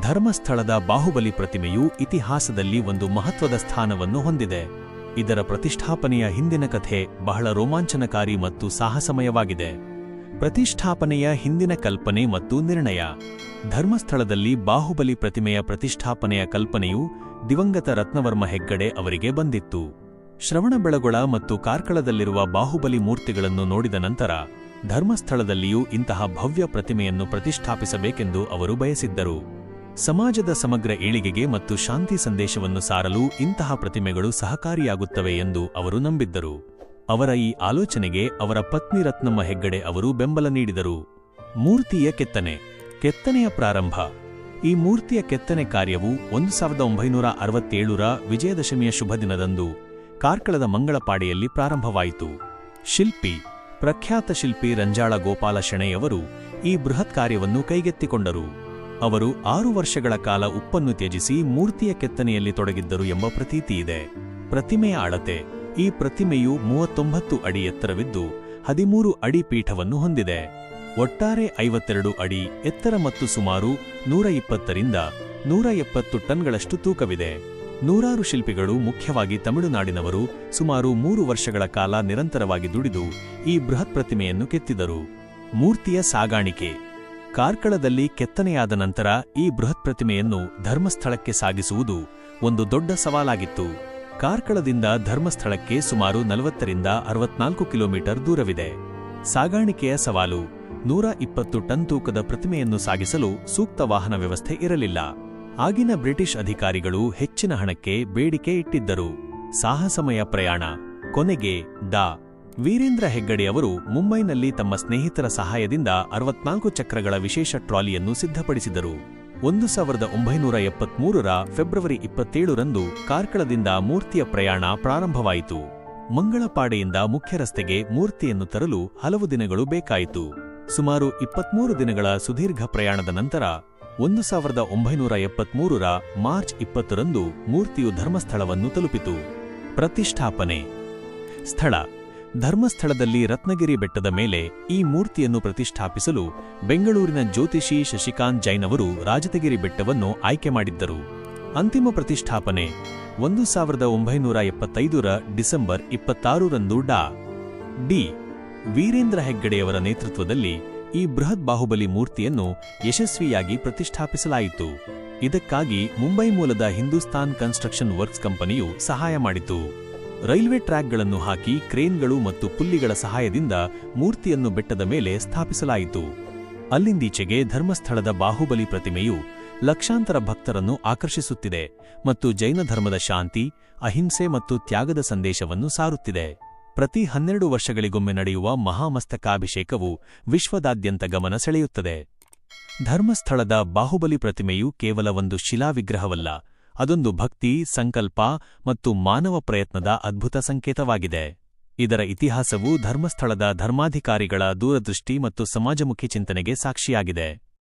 ಧರ್ಮಸ್ಥಳದ ಬಾಹುಬಲಿ ಪ್ರತಿಮೆಯು ಇತಿಹಾಸದಲ್ಲಿ ಒಂದು ಮಹತ್ವದ ಸ್ಥಾನವನ್ನು ಹೊಂದಿದೆ. ಇದರ ಪ್ರತಿಷ್ಠಾಪನೆಯ ಹಿಂದಿನ ಕಥೆ ಬಹಳ ರೋಮಾಂಚನಕಾರಿ ಮತ್ತು ಸಾಹಸಮಯವಾಗಿದೆ. ಪ್ರತಿಷ್ಠಾಪನೆಯ ಹಿಂದಿನ ಕಲ್ಪನೆ ಮತ್ತು ನಿರ್ಣಯ. ಧರ್ಮಸ್ಥಳದಲ್ಲಿ ಬಾಹುಬಲಿ ಪ್ರತಿಮೆಯ ಪ್ರತಿಷ್ಠಾಪನೆಯ ಕಲ್ಪನೆಯು ದಿವಂಗತ ರತ್ನವರ್ಮ ಹೆಗ್ಗಡೆ ಅವರಿಗೆ ಬಂದಿತ್ತು. ಶ್ರವಣಬೆಳಗೊಳ ಮತ್ತು ಕಾರ್ಕಳದಲ್ಲಿರುವ ಬಾಹುಬಲಿ ಮೂರ್ತಿಗಳನ್ನು ನೋಡಿದ ನಂತರ ಧರ್ಮಸ್ಥಳದಲ್ಲಿಯೂ ಇಂತಹ ಭವ್ಯ ಪ್ರತಿಮೆಯನ್ನು ಪ್ರತಿಷ್ಠಾಪಿಸಬೇಕೆಂದು ಅವರು ಬಯಸಿದ್ದರು. ಸಮಾಜದ ಸಮಗ್ರ ಏಳಿಗೆಗೆ ಮತ್ತು ಶಾಂತಿ ಸಂದೇಶವನ್ನು ಸಾರಲು ಇಂತಹ ಪ್ರತಿಮೆಗಳು ಸಹಕಾರಿಯಾಗುತ್ತವೆ ಎಂದು ಅವರು ನಂಬಿದ್ದರು. ಅವರ ಈ ಆಲೋಚನೆಗೆ ಅವರ ಪತ್ನಿ ರತ್ನಮ್ಮ ಹೆಗ್ಗಡೆ ಅವರು ಬೆಂಬಲ ನೀಡಿದರು. ಮೂರ್ತಿಯ ಕೆತ್ತನೆ, ಕೆತ್ತನೆಯ ಪ್ರಾರಂಭ. ಈ ಮೂರ್ತಿಯ ಕೆತ್ತನೆ ಕಾರ್ಯವು ಒಂದು ಸಾವಿರದ ಒಂಬೈನೂರ ಅರವತ್ತೇಳರ ವಿಜಯದಶಮಿಯ ಶುಭ ದಿನದಂದು ಕಾರ್ಕಳದ ಮಂಗಳಪಾಡೆಯಲ್ಲಿ ಪ್ರಾರಂಭವಾಯಿತು. ಶಿಲ್ಪಿ, ಪ್ರಖ್ಯಾತ ಶಿಲ್ಪಿ ರಂಜಾಳ ಗೋಪಾಲ ಶೆಣೆಯವರು ಈ ಬೃಹತ್ ಕಾರ್ಯವನ್ನು ಕೈಗೆತ್ತಿಕೊಂಡರು. ಅವರು ಆರು ವರ್ಷಗಳ ಕಾಲ ಉಪ್ಪನ್ನು ತ್ಯಜಿಸಿ ಮೂರ್ತಿಯ ಕೆತ್ತನೆಯಲ್ಲಿ ತೊಡಗಿದ್ದರು ಎಂಬ ಪ್ರತೀತಿ ಇದೆ. ಪ್ರತಿಮೆಯ ಅಳತೆ, ಈ ಪ್ರತಿಮೆಯು ಮೂವತ್ತೊಂಬತ್ತು ಅಡಿ ಎತ್ತರವಿದ್ದು, ಹದಿಮೂರು ಅಡಿ ಪೀಠವನ್ನು ಹೊಂದಿದೆ. ಒಟ್ಟಾರೆ ಐವತ್ತೆರಡು ಅಡಿ ಎತ್ತರ ಮತ್ತು ಸುಮಾರು ನೂರ ಇಪ್ಪತ್ತರಿಂದ ನೂರ ಎಪ್ಪತ್ತು ಟನ್ಗಳಷ್ಟು ತೂಕವಿದೆ. ನೂರಾರು ಶಿಲ್ಪಿಗಳು, ಮುಖ್ಯವಾಗಿ ತಮಿಳುನಾಡಿನವರು, ಸುಮಾರು ಮೂರು ವರ್ಷಗಳ ಕಾಲ ನಿರಂತರವಾಗಿ ದುಡಿದು ಈ ಬೃಹತ್ ಪ್ರತಿಮೆಯನ್ನು ಕೆತ್ತಿದರು. ಮೂರ್ತಿಯ ಸಾಗಾಣಿಕೆ ಕಾರ್ಕಳದಲ್ಲಿ ಕೆತ್ತನೆಯಾದ ನಂತರ ಈ ಬೃಹತ್ ಪ್ರತಿಮೆಯನ್ನು ಧರ್ಮಸ್ಥಳಕ್ಕೆ ಸಾಗಿಸುವುದು ಒಂದು ದೊಡ್ಡ ಸವಾಲಾಗಿತ್ತು. ಕಾರ್ಕಳದಿಂದ ಧರ್ಮಸ್ಥಳಕ್ಕೆ ಸುಮಾರು ನಲವತ್ತರಿಂದ ಅರವತ್ನಾಲ್ಕು ಕಿಲೋಮೀಟರ್ ದೂರವಿದೆ. ಸಾಗಾಣಿಕೆಯ ಸವಾಲು, ನೂರ ಇಪ್ಪತ್ತು ಟನ್ ತೂಕದ ಪ್ರತಿಮೆಯನ್ನು ಸಾಗಿಸಲು ಸೂಕ್ತ ವಾಹನ ವ್ಯವಸ್ಥೆ ಇರಲಿಲ್ಲ. ಆಗಿನ ಬ್ರಿಟಿಷ್ ಅಧಿಕಾರಿಗಳು ಹೆಚ್ಚಿನ ಹಣಕ್ಕೆ ಬೇಡಿಕೆ ಇಟ್ಟಿದ್ದರು. ಸಾಹಸಮಯ ಪ್ರಯಾಣ, ಕೊನೆಗೆ ಡಾ. ವೀರೇಂದ್ರ ಹೆಗ್ಗಡೆ ಅವರು ಮುಂಬೈನಲ್ಲಿ ತಮ್ಮ ಸ್ನೇಹಿತರ ಸಹಾಯದಿಂದ ಅರವತ್ನಾಲ್ಕು ಚಕ್ರಗಳ ವಿಶೇಷ ಟ್ರಾಲಿಯನ್ನು ಸಿದ್ಧಪಡಿಸಿದರು. ಒಂದು ಸಾವಿರದ ಒಂಬೈನೂರ ಎಪ್ಪತ್ಮೂರರ ಫೆಬ್ರವರಿ ಇಪ್ಪತ್ತೇಳರಂದು ಕಾರ್ಕಳದಿಂದ ಮೂರ್ತಿಯ ಪ್ರಯಾಣ ಪ್ರಾರಂಭವಾಯಿತು. ಮಂಗಳಪಾಡೆಯಿಂದ ಮುಖ್ಯ ರಸ್ತೆಗೆ ಮೂರ್ತಿಯನ್ನು ತರಲು ಹಲವು ದಿನಗಳು ಬೇಕಾಯಿತು. ಸುಮಾರು ಇಪ್ಪತ್ಮೂರು ದಿನಗಳ ಸುದೀರ್ಘ ಪ್ರಯಾಣದ ನಂತರ ಒಂದು ಸಾವಿರದ ಒಂಬೈನೂರ ಎಪ್ಪತ್ಮೂರರ ಮಾರ್ಚ್ ಇಪ್ಪತ್ತರಂದು ಮೂರ್ತಿಯು ಧರ್ಮಸ್ಥಳವನ್ನು ತಲುಪಿತು. ಪ್ರತಿಷ್ಠಾಪನೆ. ಸ್ಥಳ. ಧರ್ಮಸ್ಥಳದಲ್ಲಿ ರತ್ನಗಿರಿ ಬೆಟ್ಟದ ಮೇಲೆ ಈ ಮೂರ್ತಿಯನ್ನು ಪ್ರತಿಷ್ಠಾಪಿಸಲು ಬೆಂಗಳೂರಿನ ಜ್ಯೋತಿಷಿ ಶಶಿಕಾಂತ್ ಜೈನ್ ಅವರು ರಾಜತಗಿರಿ ಬೆಟ್ಟವನ್ನು ಆಯ್ಕೆ ಮಾಡಿದ್ದರು. ಅಂತಿಮ ಪ್ರತಿಷ್ಠಾಪನೆ ಒಂದು ಸಾವಿರದ ಒಂಬೈನೂರ ಎಪ್ಪತ್ತೈದರ ಡಿಸೆಂಬರ್ ಇಪ್ಪತ್ತಾರರಂದು ಡಾ. ಡಿ. ವೀರೇಂದ್ರ ಹೆಗ್ಗಡೆಯವರ ನೇತೃತ್ವದಲ್ಲಿ ಈ ಬೃಹತ್ ಬಾಹುಬಲಿ ಮೂರ್ತಿಯನ್ನು ಯಶಸ್ವಿಯಾಗಿ ಪ್ರತಿಷ್ಠಾಪಿಸಲಾಯಿತು. ಇದಕ್ಕಾಗಿ ಮುಂಬೈ ಮೂಲದ ಹಿಂದೂಸ್ತಾನ್ ಕನ್ಸ್ಟ್ರಕ್ಷನ್ ವರ್ಕ್ಸ್ ಕಂಪನಿಯು ಸಹಾಯ ಮಾಡಿತು. ರೈಲ್ವೆ ಟ್ರ್ಯಾಕ್ಗಳನ್ನು ಹಾಕಿ ಕ್ರೇನ್ಗಳು ಮತ್ತು ಪುಲ್ಲಿಗಳ ಸಹಾಯದಿಂದ ಮೂರ್ತಿಯನ್ನು ಬೆಟ್ಟದ ಮೇಲೆ ಸ್ಥಾಪಿಸಲಾಯಿತು. ಅಲ್ಲಿಂದೀಚೆಗೆ ಧರ್ಮಸ್ಥಳದ ಬಾಹುಬಲಿ ಪ್ರತಿಮೆಯು ಲಕ್ಷಾಂತರ ಭಕ್ತರನ್ನು ಆಕರ್ಷಿಸುತ್ತಿದೆ ಮತ್ತು ಜೈನ ಧರ್ಮದ ಶಾಂತಿ, ಅಹಿಂಸೆ ಮತ್ತು ತ್ಯಾಗದ ಸಂದೇಶವನ್ನು ಸಾರುತ್ತಿದೆ. ಪ್ರತಿ ಹನ್ನೆರಡು ವರ್ಷಗಳಿಗೊಮ್ಮೆ ನಡೆಯುವ ಮಹಾಮಸ್ತಕಾಭಿಷೇಕವು ವಿಶ್ವದಾದ್ಯಂತ ಗಮನ ಸೆಳೆಯುತ್ತದೆ. ಧರ್ಮಸ್ಥಳದ ಬಾಹುಬಲಿ ಪ್ರತಿಮೆಯು ಕೇವಲ ಒಂದು ಶಿಲಾವಿಗ್ರಹವಲ್ಲ ಅದೊಂದು ಭಕ್ತಿ, ಸಂಕಲ್ಪ ಮತ್ತು ಮಾನವ ಪ್ರಯತ್ನದ ಅದ್ಭುತ ಸಂಕೇತವಾಗಿದೆ. ಇದರ ಇತಿಹಾಸವು ಧರ್ಮಸ್ಥಳದ ಧರ್ಮಾಧಿಕಾರಿಗಳ ದೂರದೃಷ್ಟಿ ಮತ್ತು ಸಮಾಜಮುಖಿ ಚಿಂತನೆಗೆ ಸಾಕ್ಷಿಯಾಗಿದೆ.